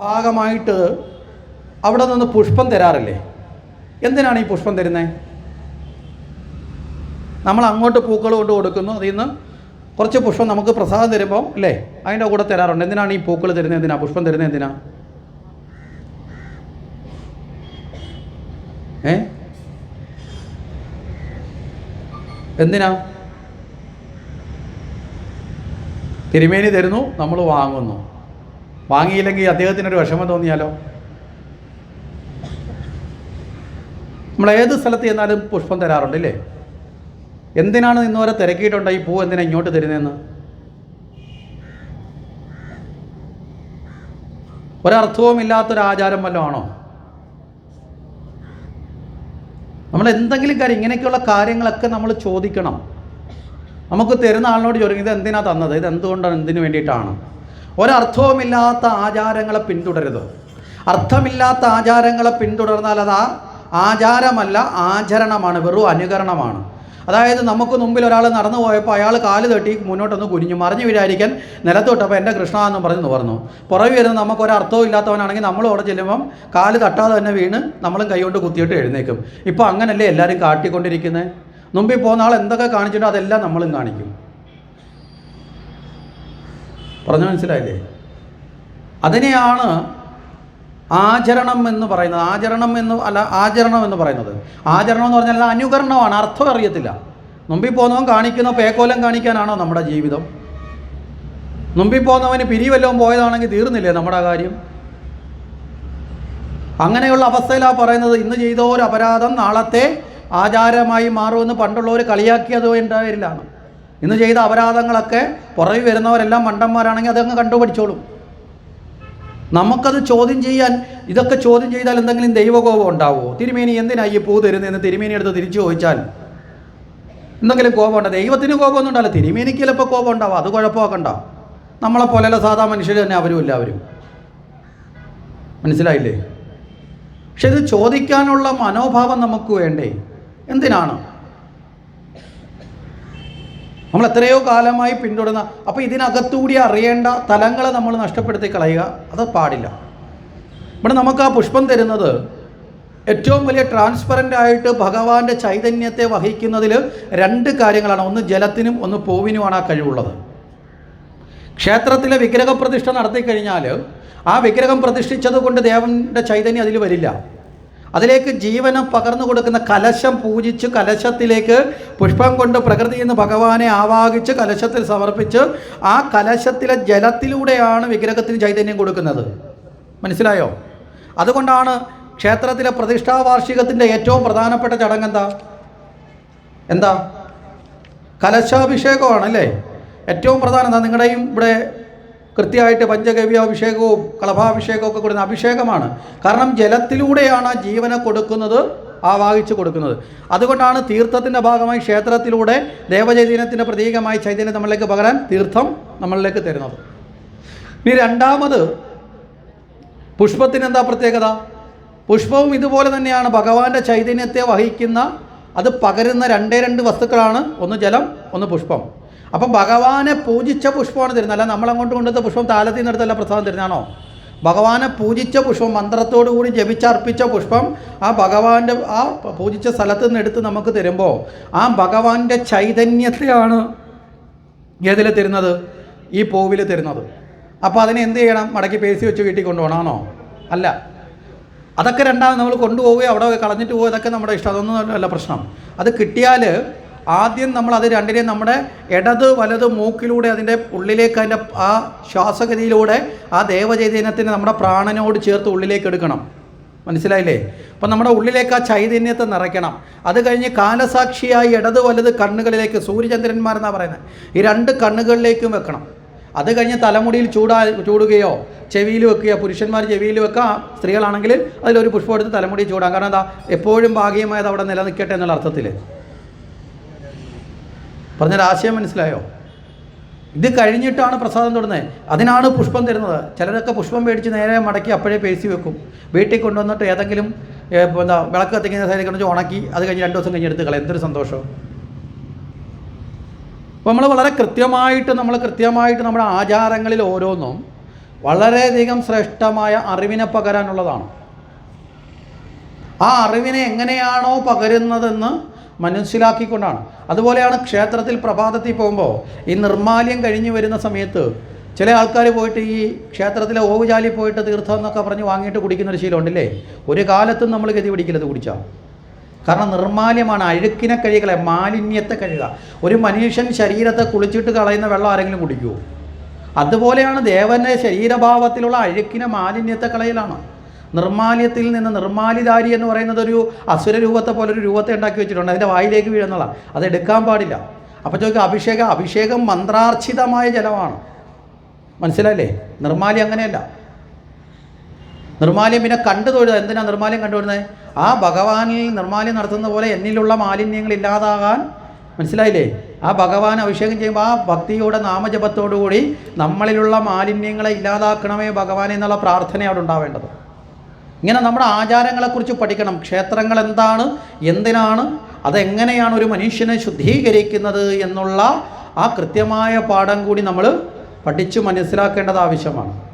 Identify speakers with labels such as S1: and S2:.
S1: ഭാഗമായിട്ട് അവിടെ നിന്ന് പുഷ്പം തരാറില്ലേ? എന്തിനാണ് ഈ പുഷ്പം തരുന്നത് നമ്മൾ അങ്ങോട്ട് പൂക്കൾ കൊണ്ട് കൊടുക്കുന്നു. അതിൽ നിന്ന് കുറച്ച് പുഷ്പം നമുക്ക് പ്രസാദം തരുമ്പോൾ അല്ലേ? അതിന്റെ കൂടെ തരാറുണ്ട്. എന്തിനാണ് ഈ പൂക്കൾ തരുന്നത് എന്തിനാ? പുഷ്പം തരുന്നത് എന്തിനാ? ഏ? എന്തിനാ? തിരുമേനി തരുന്നു നമ്മൾ വാങ്ങുന്നു. വാങ്ങിയില്ലെങ്കിൽ അദ്ദേഹത്തിനൊരു വിഷമം തോന്നിയാലോ? നമ്മൾ ഏത് സ്ഥലത്ത് ചെന്നാലും പുഷ്പം തരാറുണ്ട് ഇല്ലേ? എന്തിനാണ് ഇന്നുവരെ തിരക്കിയിട്ടുണ്ട് ഈ പൂ എന്തിനാ ഇങ്ങോട്ട് തരുന്നതെന്ന്? ഒരർത്ഥവും ഇല്ലാത്തൊരാചാരം വല്ലതാണോ നമ്മൾ എന്തെങ്കിലും കാര്യം ഇങ്ങനെയൊക്കെയുള്ള കാര്യങ്ങളൊക്കെ നമ്മൾ ചോദിക്കണം. നമുക്ക് തരുന്ന ആളിനോട് ചോദിക്കും ഇത് എന്തിനാ തന്നത്? ഇത് എന്തുകൊണ്ടാണ് എന്തിനു വേണ്ടിയിട്ടാണ്? ഒരർത്ഥവുമില്ലാത്ത ആചാരങ്ങളെ പിന്തുടരുത് അർത്ഥമില്ലാത്ത ആചാരങ്ങളെ പിന്തുടർന്നാൽ അത് ആചാരമല്ല ആചരണമാണ് വെറും അനുകരണമാണ്. അതായത് നമുക്ക് മുമ്പിൽ ഒരാൾ നടന്നു പോയപ്പോൾ അയാൾ കാൽ തട്ടി മുന്നോട്ടൊന്ന് കുനിഞ്ഞു. മറിഞ്ഞു വിചാരിക്കാൻ നിലത്ത് തൊട്ടപ്പോൾ എന്റെ കൃഷ്ണ എന്ന് പറഞ്ഞു പറഞ്ഞു പുറകെ വരുന്ന നമുക്ക് ഒരു അർത്ഥവും ഇല്ലാത്തവനാണെങ്കിൽ നമ്മൾ അവിടെ ചെല്ലുമ്പം കാൽ തട്ടാതെ തന്നെ വീണ് നമ്മളും കൈകൊണ്ട് കുത്തിയിട്ട് എഴുന്നേക്കും ഇപ്പോൾ അങ്ങനല്ലേ എല്ലാവരും കാട്ടിക്കൊണ്ടിരിക്കുന്നത് മുമ്പിൽ പോകുന്ന ആൾ എന്തൊക്കെ കാണിച്ചിട്ടോ അതെല്ലാം നമ്മളും കാണിക്കും. പറഞ്ഞു മനസ്സിലായില്ലേ? അതിനെയാണ് ആചരണം എന്ന് പറയുന്നത്. ആചരണം എന്ന് അല്ല ആചരണം എന്ന് പറയുന്നത്. ആചരണം എന്ന് പറഞ്ഞാൽ അനുകരണമാണ് അർത്ഥം അറിയത്തില്ല. മുമ്പിൽ പോകുന്നവൻ കാണിക്കുന്ന പേക്കോലം കാണിക്കാനാണോ നമ്മുടെ ജീവിതം? മുമ്പിൽ പോകുന്നവന് പിരിവല്ലവും പോയതാണെങ്കിൽ തീർന്നില്ലേ നമ്മുടെ കാര്യം? അങ്ങനെയുള്ള അവസ്ഥയിലാണ് പറയുന്നത്. ഇന്ന് ചെയ്ത ഒരു അപരാധം നാളത്തെ ആചാരമായി മാറുമെന്ന് പണ്ടുള്ളവർ കളിയാക്കിയത് ഉണ്ടായിരില്ലാണ് ഇന്ന് ചെയ്ത അപരാധങ്ങളൊക്കെ പുറകിൽ വരുന്നവരെല്ലാം മണ്ടന്മാരാണെങ്കിൽ അതങ്ങ് കണ്ടുപഠിച്ചോളും നമുക്കത് ചോദ്യം ചെയ്യാൻ ഇതൊക്കെ ചോദ്യം ചെയ്താൽ എന്തെങ്കിലും ദൈവകോപം ഉണ്ടാവുമോ തിരുമേനി എന്തിനാ ഈ പൂ തരുന്നതെന്ന് തിരുമേനി എടുത്ത് തിരിച്ചു ചോദിച്ചാൽ എന്തെങ്കിലും കോപമുണ്ടോ ദൈവത്തിന് കോപമൊന്നും ഉണ്ടാവില്ല. തിരുമേനിക്ക് ചിലപ്പോൾ കോപം ഉണ്ടാവും. അത് കുഴപ്പമാക്കണ്ട. നമ്മളെ പോലെയുള്ള സാധാ മനുഷ്യർ തന്നെ അവരും എല്ലാവരും മനസ്സിലായില്ലേ? പക്ഷെ ഇത് ചോദിക്കാനുള്ള മനോഭാവം നമുക്ക് വേണ്ടേ? എന്തിനാണ്? നമ്മൾ എത്രയോ കാലമായി പിന്തുടർന്ന അപ്പോൾ ഇതിനകത്തുകൂടി അറിയേണ്ട തലങ്ങളെ നമ്മൾ നഷ്ടപ്പെടുത്തി കളയുക അത് പാടില്ല. ഇവിടെ നമുക്ക് ആ പുഷ്പം തരുന്നത് ഏറ്റവും വലിയ ട്രാൻസ്പെറന്റ് ആയിട്ട് ഭഗവാന്റെ ചൈതന്യത്തെ വഹിക്കുന്നതിൽ രണ്ട് കാര്യങ്ങളാണ്. ഒന്ന് ജലത്തിനും ഒന്ന് പൂവിനുമാണ് ആ കഴിവുള്ളത്. ക്ഷേത്രത്തിലെ വിഗ്രഹ പ്രതിഷ്ഠ നടത്തിക്കഴിഞ്ഞാൽ ആ വിഗ്രഹം പ്രതിഷ്ഠിച്ചത് കൊണ്ട് ദേവന്റെ ചൈതന്യം അതിൽ വരില്ല. അതിലേക്ക് ജീവനം പകർന്നു കൊടുക്കുന്ന കലശം പൂജിച്ച് കലശത്തിലേക്ക് പുഷ്പം കൊണ്ട് പ്രകൃതി നിന്ന് ഭഗവാനെ ആവാഹിച്ച് കലശത്തിൽ സമർപ്പിച്ച് ആ കലശത്തിലെ ജലത്തിലൂടെയാണ് വിഗ്രഹത്തിന് ചൈതന്യം കൊടുക്കുന്നത്. മനസ്സിലായോ? അതുകൊണ്ടാണ് ക്ഷേത്രത്തിലെ പ്രതിഷ്ഠാവാർഷികത്തിന്റെ ഏറ്റവും പ്രധാനപ്പെട്ട ചടങ്ങ് എന്താ? എന്താ കലശാഭിഷേകമാണല്ലേ ഏറ്റവും പ്രധാനം എന്താ നിങ്ങളുടെയും ഇവിടെ കൃത്യമായിട്ട് പഞ്ചഗവ്യാഭിഷേകവും കളഭാഭിഷേകവും ഒക്കെ കൊടുക്കുന്ന അഭിഷേകമാണ്. കാരണം ജലത്തിലൂടെയാണ് ജീവനെ കൊടുക്കുന്നത് ആ വാഹിച്ചു കൊടുക്കുന്നത്. അതുകൊണ്ടാണ് തീർത്ഥത്തിന്റെ ഭാഗമായി ക്ഷേത്രത്തിലൂടെ ദേവചൈതന്യത്തിന്റെ പ്രതീകമായി ചൈതന്യം നമ്മളിലേക്ക് പകരാൻ തീർത്ഥം നമ്മളിലേക്ക് തരുന്നത്. ഇനി രണ്ടാമത് പുഷ്പത്തിന് എന്താ പ്രത്യേകത? പുഷ്പവും ഇതുപോലെ തന്നെയാണ്. ഭഗവാന്റെ ചൈതന്യത്തെ വഹിക്കുന്ന അത് പകരുന്ന രണ്ടേ രണ്ട് വസ്തുക്കളാണ്. ഒന്ന് ജലം ഒന്ന് പുഷ്പം. അപ്പം ഭഗവാനെ പൂജിച്ച പുഷ്പമാണ് തരുന്നത്. അല്ല നമ്മളങ്ങോട്ട് കൊണ്ടുവന്ന പുഷ്പം താലത്തിൽ നിന്നെടുത്തല്ല പ്രസാദം തരുന്നതാണോ? ഭഗവാനെ പൂജിച്ച പുഷ്പം മന്ത്രത്തോടു കൂടി ജപിച്ചർപ്പിച്ച പുഷ്പം ആ ഭഗവാന്റെ ആ പൂജിച്ച സ്ഥലത്ത് നിന്ന് എടുത്ത് നമുക്ക് തരുമ്പോൾ ആ ഭഗവാന്റെ ചൈതന്യത്തെയാണ് ഏതിൽ തരുന്നത്? ഈ പൂവിൽ തരുന്നത്. അപ്പോൾ അതിനെ എന്ത് ചെയ്യണം? മടക്കി പേസി വെച്ച് വീട്ടിൽ കൊണ്ടുപോകണമെന്നോ അല്ല. അതൊക്കെ രണ്ടാമത് നമ്മൾ കൊണ്ടുപോവുകയോ അവിടെ കളഞ്ഞിട്ട് പോവുക അതൊക്കെ നമ്മുടെ ഇഷ്ടം. അതൊന്നും അല്ല പ്രശ്നം. അത് കിട്ടിയാൽ ആദ്യം നമ്മൾ അത് രണ്ടിനെയും നമ്മുടെ ഇടത് വലത് മൂക്കിലൂടെ അതിന്റെ ഉള്ളിലേക്ക് അതിന്റെ ആ ശ്വാസഗതിയിലൂടെ ആ ദേവചൈതന്യത്തിനെ നമ്മുടെ പ്രാണനോട് ചേർത്ത് ഉള്ളിലേക്ക് എടുക്കണം. മനസ്സിലായില്ലേ? അപ്പം നമ്മുടെ ഉള്ളിലേക്ക് ആ ചൈതന്യത്തെ നിറയ്ക്കണം. അത് കഴിഞ്ഞ് കാലസാക്ഷിയായി ഇടത് വലത് കണ്ണുകളിലേക്ക് സൂര്യചന്ദ്രന്മാരെന്നാണ് പറയുന്നത്. ഈ രണ്ട് കണ്ണുകളിലേക്കും വെക്കണം. അത് കഴിഞ്ഞ് തലമുടിയിൽ ചൂടാ ചൂടുകയോ ചെവിയിൽ വെക്കുക പുരുഷന്മാർ ചെവിയിൽ വെക്കുക സ്ത്രീകളാണെങ്കിൽ അതിലൊരു പുഷ്പം എടുത്ത് തലമുടി ചൂടാം. കാരണം എന്താ? എപ്പോഴും ഭാഗ്യമായത് അവിടെ നിലനിൽക്കട്ടെ എന്നുള്ള അർത്ഥത്തിൽ പറഞ്ഞൊരു ആശയം മനസ്സിലായോ? ഇത് കഴിഞ്ഞിട്ടാണ് പ്രസാദം തൊടുന്നത്. അതിനാണ് പുഷ്പം തരുന്നത്. ചിലരൊക്കെ പുഷ്പം മേടിച്ച് നേരെ മടക്കി അപ്പോഴേ പേഴ്സി വെക്കും. വീട്ടിൽ കൊണ്ടുവന്നിട്ട് ഏതെങ്കിലും എന്താ വിളക്ക് കത്തിക്കുന്ന സൈഡിൽ കൊണ്ടുവച്ച് ഉണക്കി അത് കഴിഞ്ഞ് രണ്ട് ദിവസം കഴിഞ്ഞ് എടുത്ത് കളയും. എന്തൊരു സന്തോഷം. അപ്പോൾ നമ്മൾ വളരെ കൃത്യമായിട്ട് നമ്മൾ കൃത്യമായിട്ട് നമ്മുടെ ആചാരങ്ങളിൽ ഓരോന്നും വളരെയധികം ശ്രേഷ്ഠമായ അറിവിനെ പകരാനുള്ളതാണ്. ആ അറിവിനെ എങ്ങനെയാണോ പകരുന്നതെന്ന് മനസ്സിലാക്കിക്കൊണ്ടാണ്. അതുപോലെയാണ് ക്ഷേത്രത്തിൽ പ്രഭാതത്തിൽ പോകുമ്പോൾ ഈ നിർമാല്യം കഴിഞ്ഞു വരുന്ന സമയത്ത് ചില ആൾക്കാർ പോയിട്ട് ഈ ക്ഷേത്രത്തിലെ ഓവുചാലി പോയിട്ട് തീർത്ഥം എന്നൊക്കെ പറഞ്ഞ് വാങ്ങിയിട്ട് കുടിക്കുന്ന ഒരു ശീലമുണ്ടല്ലേ ഒരു കാലത്തും നമ്മൾ ഗതി പിടിക്കില്ലത് കുടിച്ചാൽ കാരണം നിർമാല്യമാണ് അഴുക്കിനെ കഴുകല മാലിന്യത്തെ കഴുക. ഒരു മനുഷ്യൻ ശരീരത്തെ കുളിച്ചിട്ട് കളയുന്ന വെള്ളം ആരെങ്കിലും കുടിക്കുമോ അതുപോലെയാണ് ദേവന്റെ ശരീരഭാവത്തിലുള്ള അഴുക്കിനെ മാലിന്യത്തെ കളയലാണ്. നിർമാല്യത്തിൽ നിന്ന് നിർമാലിധാരി എന്ന് പറയുന്നത് ഒരു അസുര രൂപത്തെ പോലെ ഒരു രൂപത്തെ ഉണ്ടാക്കി വെച്ചിട്ടുണ്ട്. അതിന്റെ വായിലേക്ക് വീഴുന്നുള്ള അത് എടുക്കാൻ പാടില്ല. അപ്പോൾ ചോദിക്കുക അഭിഷേകം അഭിഷേകം മന്ത്രാർച്ചിതമായ ജലമാണ്. മനസ്സിലല്ലേ നിർമാല്യം അങ്ങനെയല്ല. നിർമാല്യം പിന്നെ കണ്ടു തൊഴുത എന്തിനാ നിർമാല്യം കണ്ടുവരുന്നത് ആ ഭഗവാനിൽ നിർമാല്യം നടത്തുന്ന പോലെ എന്നിലുള്ള മാലിന്യങ്ങൾ ഇല്ലാതാകാൻ മനസ്സിലായില്ലേ? ആ ഭഗവാൻ അഭിഷേകം ചെയ്യുമ്പോൾ ആ ഭക്തിയുടെ നാമജപത്തോടുകൂടി നമ്മളിലുള്ള മാലിന്യങ്ങളെ ഇല്ലാതാക്കണമേ ഭഗവാൻ എന്നുള്ള പ്രാർത്ഥന അവിടെ ഉണ്ടാവേണ്ടത്. ഇങ്ങനെ നമ്മുടെ ആചാരങ്ങളെക്കുറിച്ച് പഠിക്കണം. ക്ഷേത്രങ്ങൾ എന്താണ് എന്തിനാണ്? അതെങ്ങനെയാണ് ഒരു മനുഷ്യനെ ശുദ്ധീകരിക്കുന്നത് എന്നുള്ള ആ കൃത്യമായ പാഠം കൂടി നമ്മൾ പഠിച്ചു മനസ്സിലാക്കേണ്ടത് ആവശ്യമാണ്.